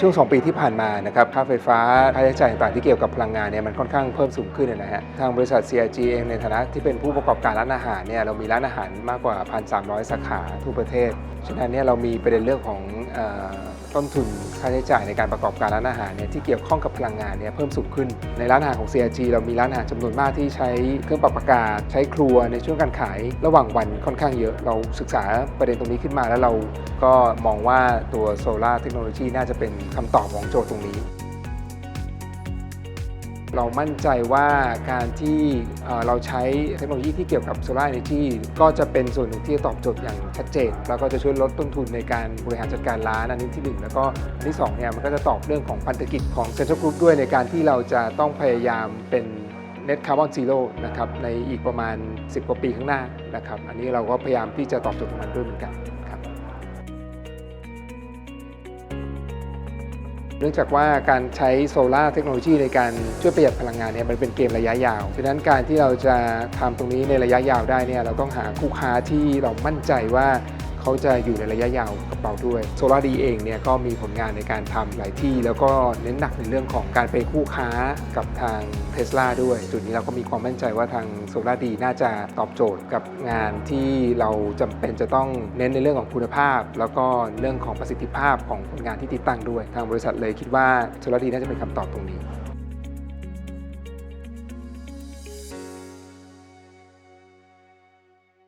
ช่วง 2 ปีที่ผ่านมานะครับค่าไฟฟ้าค่าใช้จ่ายต่างๆที่เกี่ยวกับพลังงานเนี่ยมันค่อนข้างเพิ่มสูงขึ้นนะฮะทางบริษัท CIG เองในฐานะที่เป็นผู้ประกอบการร้านอาหารเนี่ยเรามีร้านอาหารมากกว่า 1,300 สาขาทั่วประเทศ ฉะนั้นเนี่ยเรามีประเด็นเรื่องของ ต้นทุนค่าใช้จ่ายในการประกอบการร้านอาหารเนี่ยที่เกี่ยวข้องกับพลังงานเนี่ยเพิ่มสูงขึ้น ในร้านอาหารของ CRG เรามีร้านอาหารจำนวนมากที่ใช้เครื่องปรับอากาศ ใช้ครัวในช่วงการขายระหว่างวันค่อนข้างเยอะ เราศึกษาประเด็นตรงนี้ขึ้นมาแล้วเราก็มองว่าตัวโซลาร์เทคโนโลยีน่าจะเป็นคำตอบของโจทย์ตรงนี้ เรามั่นใจว่าการที่เราใช้เทคโนโลยีที่เกี่ยวกับโซลาร์เอเนจีก็จะเป็นส่วนหนึ่งที่จะตอบโจทย์อย่างชัดเจน แล้วก็จะช่วยลดต้นทุนในการบริหารจัดการร้านอันนี้ที่หนึ่งแล้วก็อันที่สองเนี่ยมันก็จะตอบเรื่องของพันธกิจของเซ็นทรัลกรุ๊ปด้วยในการที่เราจะต้องพยายามเป็น Net Carbon Zero นะครับในอีกประมาณ 10 กว่าปีข้างหน้านะครับอันนี้เราก็พยายามที่จะตอบโจทย์ตรงนั้นด้วยเหมือนกัน เนื่องจากว่าการใช้โซลาร์เทคโนโลยีในการช่วยประหยัดพลังงานเนี่ยมันเป็นเกมระยะยาวฉะนั้นการที่เราจะทำตรงนี้ในระยะยาวได้เนี่ยเราต้องหาคู่ค้าที่เรามั่นใจว่า เขาจะอยู่ในระยะยาวกับเราด้วยโซลาร์ดีเองเนี่ยก็มีผลงานในการทำหลายที่ แล้วก็เน้นหนักในเรื่องของการเป็นคู่ค้ากับทางเทสลาด้วย จุดนี้เราก็มีความมั่นใจว่าทางโซลาร์ดีน่าจะตอบโจทย์กับงานที่เราจำเป็นจะต้องเน้นในเรื่องของคุณภาพ แล้วก็เรื่องของประสิทธิภาพของผลงานที่ติดตั้งด้วย ทางบริษัทเลยคิดว่าโซลาร์ดีน่าจะเป็นคำตอบตรงนี้